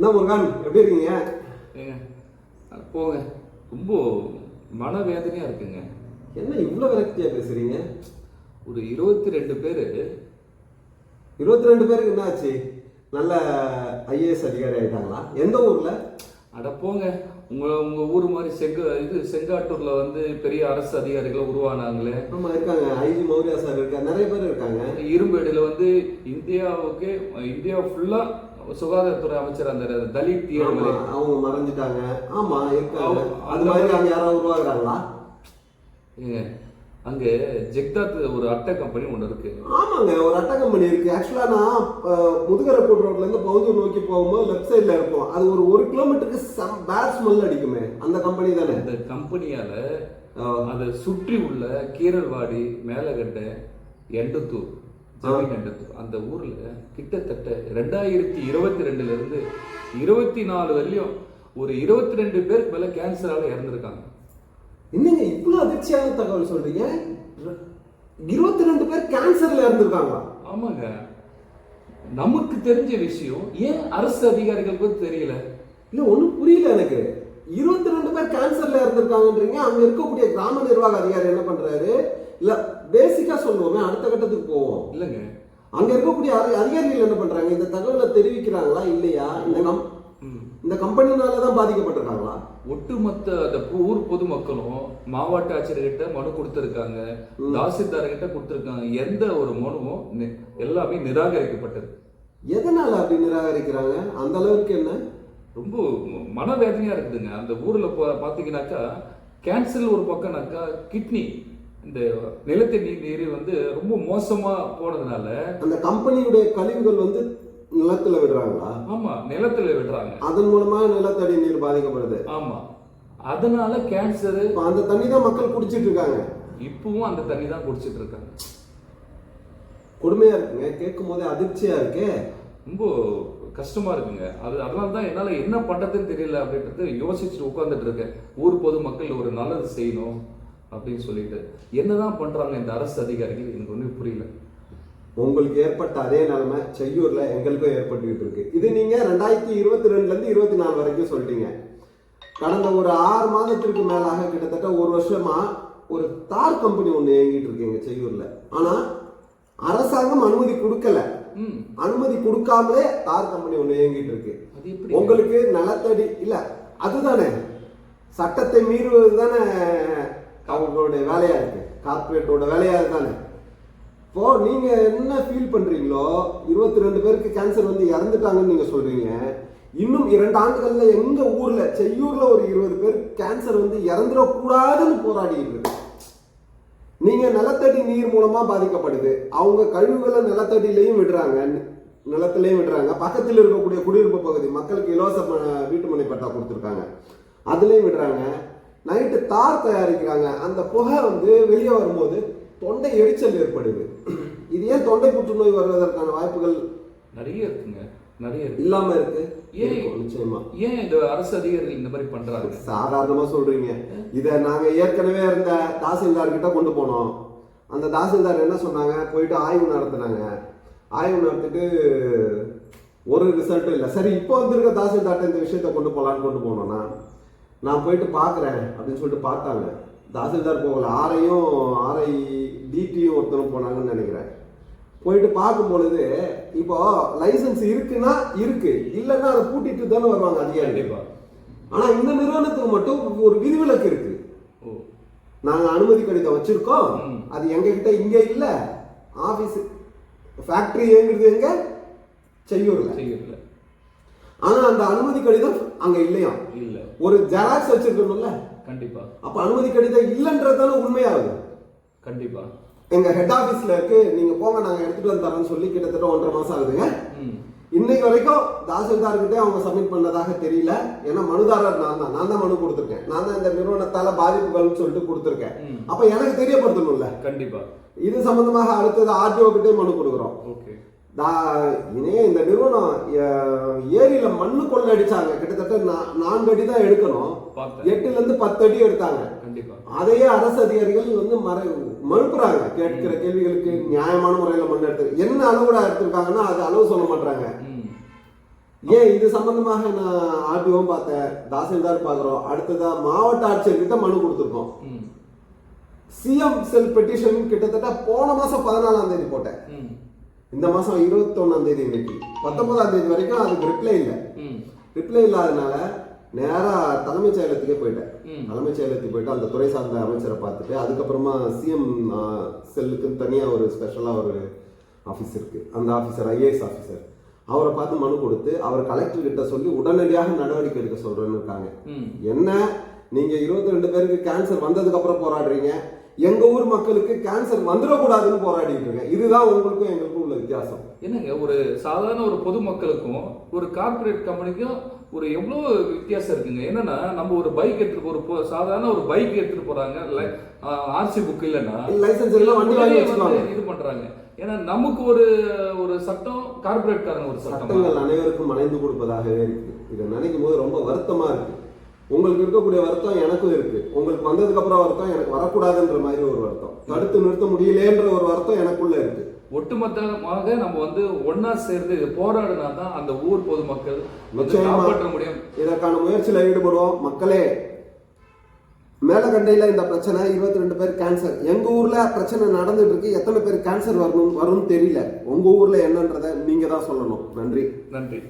என்ன முருகன்? எப்படி இருக்கீங்க? ஏங்க போங்க. ரொம்ப மனவேதனையா இருக்குங்க. என்ன இவ்வளோ விரக்தியா பேசுறீங்க? ஒரு இருபத்தி ரெண்டு பேர். இருபத்தி ரெண்டு பேருக்கு என்ன ஆச்சு நல்ல ஐஏஎஸ் அதிகாரி ஆயிட்டாங்களா? எந்த ஊர்ல? அட போங்க. உங்க உங்க ஊர் மாதிரி செங்க இது செங்காட்டூர்ல வந்து பெரிய அரசு அதிகாரிகள் உருவானாங்களே. ஆமா இருக்காங்க. ஐஜி மௌரியா சார் இருக்காங்க நிறைய பேர் இருக்காங்க. இரும்பேடுல வந்து இந்தியாவுக்கு இந்தியா ஃபுல்லா சுகாதாரத்துறை அமைச்சர் அந்த தலித் ஏழுமலை அவங்க மறைஞ்சிட்டாங்க ஆமா இருக்காங்க. அது மாதிரி அங்க யாராவது உருவாக்குறாங்களா ஏங்க, அங்க ஜெக்தாத் ஒரு அட்டை கம்பெனி ஒன்று இருக்கு. ஆமாங்க ஒரு அட்டை கம்பெனி இருக்கு. ஆக்சுவலா நான் அஹ், முதுகரப்பூர் ரோட்ல இருந்து பவுந்தூர் நோக்கி போகும்போது லெஃப்ட் சைடுல இருக்கும். அது ஒரு ஒரு கிலோமீட்டருக்கு சம் பேட் ஸ்மெல் அடிக்குமே. அந்த கம்பெனி தானே? அந்த கம்பெனியால அதை சுற்றி உள்ள கீரல்வாடி மேலகட்டை எண்டத்தூர் ஜமீன் எண்டத்தூர் அந்த ஊர்ல கிட்டத்தட்ட ரெண்டாயிரத்தி இருபத்தி ரெண்டுல இருந்து இருபத்தி நாலு வரையும் ஒரு இருபத்தி ரெண்டு பேருக்கு மேல கேன்சரால இறந்துருக்காங்க. என்னங்க இவ்வளவு அதிர்ச்சியான தகவல் சொல்றீங்க? இருபத்தி ரெண்டு பேர் கேன்சர்ல இறந்துருக்காங்களா? ஆமாங்க. நமக்கு தெரிஞ்ச விஷயம் ஏன் அரசு அதிகாரிகளுக்கு தெரியல? இல்ல ஒண்ணும் புரியல எனக்கு. இருபத்தி ரெண்டு பேர் கேன்சர்ல இறந்துருக்காங்கன்றீங்க அங்க இருக்கக்கூடிய கிராம நிர்வாக அதிகாரி என்ன பண்றாரு? இல்ல பேசிக்கா சொல்லுவோமே அடுத்த கட்டத்துக்கு போவோம். இல்லைங்க. அங்க இருக்கக்கூடிய அதி- அதிகாரிகள் என்ன பண்றாங்க? இந்த தகவலை தெரிவிக்கிறாங்களா இல்லையா? இந்த கம். இந்த கம்பெனினால தான் பாதிக்கப்பட்டிருக்காங்களா? ஒட்டுமொத்த அந்த ஊர் பொதுமக்களும் மாவட்ட ஆட்சியர்கிட்ட மனு கொடுத்திருக்காங்க. தாசில்தார் கிட்ட கொடுத்திருக்காங்க. எந்த ஒரு மனுவும் எல்லாமே நிராகரிக்கப்பட்டது. எதனால அப்படி நிராகரிக்கிறாங்க? அந்த அளவுக்கு என்ன? ரொம்ப மனவேதனையா இருக்குதுங்க. அந்த ஊர்ல பாத்தீங்கன்னாக்கா கேன்சர் ஒரு பக்கம்னாக்கா கிட்னி இந்த நிலத்தடி நீர் வந்து ரொம்ப மோசமா போனதுனால அந்த கம்பெனியுடைய கழிவுகள் வந்து நிலத்துல விடுறாங்களா? ஆமா நிலத்துல விடுறாங்க. அதன் மூலமா நிலத்தடி நீர் பாதிக்கப்படுது. ஆமா. அதனால கேன்சர் அந்த தண்ணி தான் மக்கள் குடிச்சிட்டு இருக்காங்க. இப்பவும் அந்த தண்ணி தான் குடிச்சிட்டு இருக்காங்க. கொடுமையா இருக்குங்க. கேட்கும் போதே அதிர்ச்சியா இருக்கே. ரொம்ப கஷ்டமா இருக்குங்க. அது அதனால தான் என்னால என்ன பண்றதுன்னு தெரியல அப்படின்றது யோசிச்சுட்டு உட்கார்ந்துட்டு இருக்கேன். ஊர் பொதுமக்கள் ஒரு நல்லது செய்யணும். அப்படின்னு சொல்லிட்டு என்னதான் பண்றாங்க இந்த அரசு அதிகாரிகள் எனக்கு ஒன்றும் புரியல. உங்களுக்கு ஏற்பட்ட அதே நிலைமை செய்யூர்ல எங்களுக்கும் ஏற்பட்டுக்கிட்டு இருக்கு. இது நீங்க ரெண்டாயிரத்தி இருபத்தி ரெண்டுல இருந்து இருபத்தி நாலு வரைக்கும் சொல்லிட்டீங்க. கடந்த ஒரு ஆறு மாதத்திற்கு மேலாக கிட்டத்தட்ட ஒரு வருஷமா ஒரு தார் கம்பெனி ஒன்று இயங்கிட்டு இருக்கீங்க செய்யூர்ல. ஆனா அரசாங்கம் அனுமதி கொடுக்கல. அனுமதி கொடுக்காமலே தார் கம்பெனி ஒன்று இயங்கிட்டு இருக்கு. உங்களுக்கு நிலத்தடி இல்ல அதுதானே. சட்டத்தை மீறுவது தானே அவங்களுடைய வேலையா இருக்கு. கார்பரேட்டோட வேலையா தானே இப்போ நீங்க என்ன ஃபீல் பண்றீங்களோ இருபத்தி ரெண்டு பேருக்கு கேன்சர் வந்து இறந்துட்டாங்கன்னு நீங்க சொல்றீங்க. இன்னும் இரண்டு ஆண்டுகள்ல எங்க ஊர்ல செய்யூர்ல ஒரு இருபது பேர் கேன்சர் வந்து இறந்துடக்கூடாதுன்னு போராடி இருக்குது நீங்க நிலத்தடி நீர் மூலமா பாதிக்கப்படுது. அவங்க கழிவுகளை நிலத்தடியிலையும் விடுறாங்க. நிலத்திலையும் விடுறாங்க. பக்கத்தில் இருக்கக்கூடிய குடியிருப்பு பகுதி மக்களுக்கு இலவச ம- வீட்டுமனை பட்டா கொடுத்துருக்காங்க. அதுலேயும் விடுறாங்க. நைட்டு தார் தயாரிக்கிறாங்க. அந்த புகை வந்து வெளியே வரும்போது தொண்டை எரிச்சல் ஏற்படுது. இது ஏன் தொண்டை புற்றுநோய் வருவதற்கான வாய்ப்புகள் நிறைய இருக்குங்க. நிறைய இல்லாம இருக்கு? ஏன்? நிச்சயமா. ஏன் இந்த அரசு அதிகாரிகள் இந்த மாதிரி பண்றாங்க? சாதாரணமா சொல்றீங்க. இத நாங்க ஏற்கனவே இருந்த தாசில்தார் கிட்ட கொண்டு போனோம். அந்த தாசில்தார் என்ன சொன்னாங்க? போயிட்டு ஆய்வு நடத்தினாங்க. ஆய்வு நடத்திட்டு ஒரு ரிசல்ட்டும் இல்லை. சரி இப்போ வந்திருக்க தாசில்தார்ட்ட இந்த விஷயத்த கொண்டு போகலான்னு கொண்டு போனோம்னா நான் போயிட்டு பார்க்குறேன் அப்படின்னு சொல்லிட்டு பார்த்தாங்க. தாசில்தார் போகல. ஆரையும் ஆரை டிடியும் ஒருத்தரும் போனாங்கன்னு நினைக்கிறேன். போயிட்டு பார்க்கும் பொழுது இப்போ லைசன்ஸ் இருக்குன்னா இருக்கு. இல்லைன்னா அதை பூட்டிட்டு தானே வருவாங்க அதிகாரிகள் கண்டிப்பா. ஆனா இந்த நிறுவனத்துக்கு மட்டும் ஒரு விதிவிலக்கு இருக்கு. ஓ. நாங்க அனுமதி கடிதம் வச்சிருக்கோம். அது எங்க கிட்ட இங்க இல்ல. ஆபீஸ் ஃபேக்டரி இயங்குறது எங்க? செய்யூர்ல. செய்யல ஆனா அந்த அனுமதி கடிதம் அங்க இல்லையா? இல்ல. ஒரு ஜெராக்ஸ் வச்சிருக்கணும்ல? கண்டிப்பா. அப்ப அனுமதி கடிதம் இல்லைன்றதான உண்மையாகுது. கண்டிப்பா. எங்க ஹெட் ஆபீஸ்ல இருக்கு. நீங்க போங்க நாங்க எடுத்துட்டு வந்து தரோம்னு சொல்லி கிட்டத்தட்ட ஒன்றரை மாசம் ஆகுதுங்க. இன்னைக்கு வரைக்கும் தாசில்தார்கிட்டே அவங்க சப்மிட் பண்ணதாக தெரியல. ஏன்னா மனுதாரர் நான் தான். நான் தான் மனு கொடுத்துருக்கேன். நான் தான் இந்த நிறுவனத்தால பாதிப்புகள்னு சொல்லிட்டு கொடுத்துருக்கேன். அப்ப எனக்கு தெரியப்படுத்தணும்ல? கண்டிப்பா. இது சம்பந்தமாக அடுத்தது ஆர்டிஓ கிட்டே மனு கொடுக்குறோம். ஓகே. இனே இந்த நிறுவனம் ஏரியில மண்ணு கொள்ள அடிச்சாங்க. கிட்டத்தட்ட நான்கு அடி தான் எடுக்கணும். எட்டுல இருந்து பத்து அடி எடுத்தாங்க. கண்டிப்பா. அதையே அரசு அதிகாரிகள் வந்து மற மறுப்புறாங்க. கேட்கிற கேள்விகளுக்கு நியாயமான முறையில மண் எடுத்து என்ன அளவுல எடுத்திருக்காங்கன்னா அது அளவு சொல்ல மாட்டாங்க ஏன் இது சம்பந்தமாக நான் ஆர்டிஓவும் பார்த்தேன். தாசில்தார் பார்க்குறோம் அடுத்ததா மாவட்ட ஆட்சியர்கிட்ட மனு கொடுத்துருக்கோம். சிஎம் செல் பெட்டிஷன் கிட்டத்தட்ட போன மாசம் பதினாலாம் தேதி போட்டேன். இந்த மாசம் இருபத்தொன்னாம் தேதி இன்னைக்கு. பத்தொன்பதாம் தேதி வரைக்கும் அதுக்கு ரிப்ளை இல்லை. ரிப்ளை இல்லாதனால நேரா தலைமைச் செயலகத்துக்கே போயிட்டேன். தலைமைச் செயலகத்துக்கு போயிட்டு அந்த துறை சார்ந்த அமைச்சரை பார்த்துட்டு அதுக்கப்புறமா சிஎம் செல்லுக்கு தனியாக ஒரு ஸ்பெஷலாக ஒரு ஆஃபீஸ் இருக்கு. அந்த ஆஃபீஸர் ஐஏஎஸ் ஆஃபீஸர் அவரை பார்த்து மனு கொடுத்து அவர் கலெக்டர் கிட்ட சொல்லி உடனடியாக நடவடிக்கை எடுக்க சொல்றேன்னு இருக்காங்க. என்ன? நீங்க இருபத்தி ரெண்டு பேருக்கு கேன்சர் வந்ததுக்கு அப்புறம் போராடுறீங்க. எங்க ஊர் மக்களுக்கு கேன்சர் வந்துடக்கூடாதுன்னு போராடிட்டு இருக்கேன். இதுதான் உங்களுக்கும் எங்களுக்கும் வித்தியாசம். என்னங்க ஒரு சாதாரண ஒரு பொதுமக்களுக்கும் ஒரு கார்ப்பரேட் கம்பெனிக்கும் ஒரு எவ்வளோ வித்தியாசம் இருக்குங்க? என்னன்னா நம்ம ஒரு பைக் எடுத்துட்டு போ- சாதாரண ஒரு பைக் எடுத்துட்டு போறாங்க ஆர்சி புக் இல்லைன்னா லைசன்ஸ் எல்லாம் இது பண்றாங்க. ஏன்னா நமக்கு ஒரு ஒரு சட்டம் கார்ப்பரேட் காரங்க ஒரு சட்டம். சட்டங்கள் அனைவருக்கும் அணைந்து கொடுப்பதாகவே இருக்கு இதை நினைக்கும் போது ரொம்ப வருத்தமா இருக்கு. உங்களுக்கு இருக்கக்கூடிய வருத்தம் எனக்கும் இருக்கு. உங்களுக்கு வந்ததுக்கு அப்புறம் வருத்தம் எனக்கு வரக்கூடாதுன்ற மாதிரி ஒரு வருத்தம். தடுத்து நிறுத்த முடியலேன்ற ஒரு வருத்தம் எனக்குள்ள இருக்கு. ஒட்டுமொத்தமாக நம்ம வந்து ஒன்னா சேர்ந்து போராடினா தான் அந்த ஊர் பொதுமக்கள். காப்பாற்ற முடியும். இதற்கான முயற்சியில் ஈடுபடுவோம். மக்களே மேலகண்டையில இந்த பிரச்சனை இருபத்தி ரெண்டு பேர் கேன்சர் எங்க ஊர்ல பிரச்சனை நடந்துட்டு இருக்கு எத்தனை பேர் கேன்சர் வரணும் வரும்னு தெரியல. உங்க ஊர்ல என்னன்றதை நீங்க தான் சொல்லணும். நன்றி. நன்றி.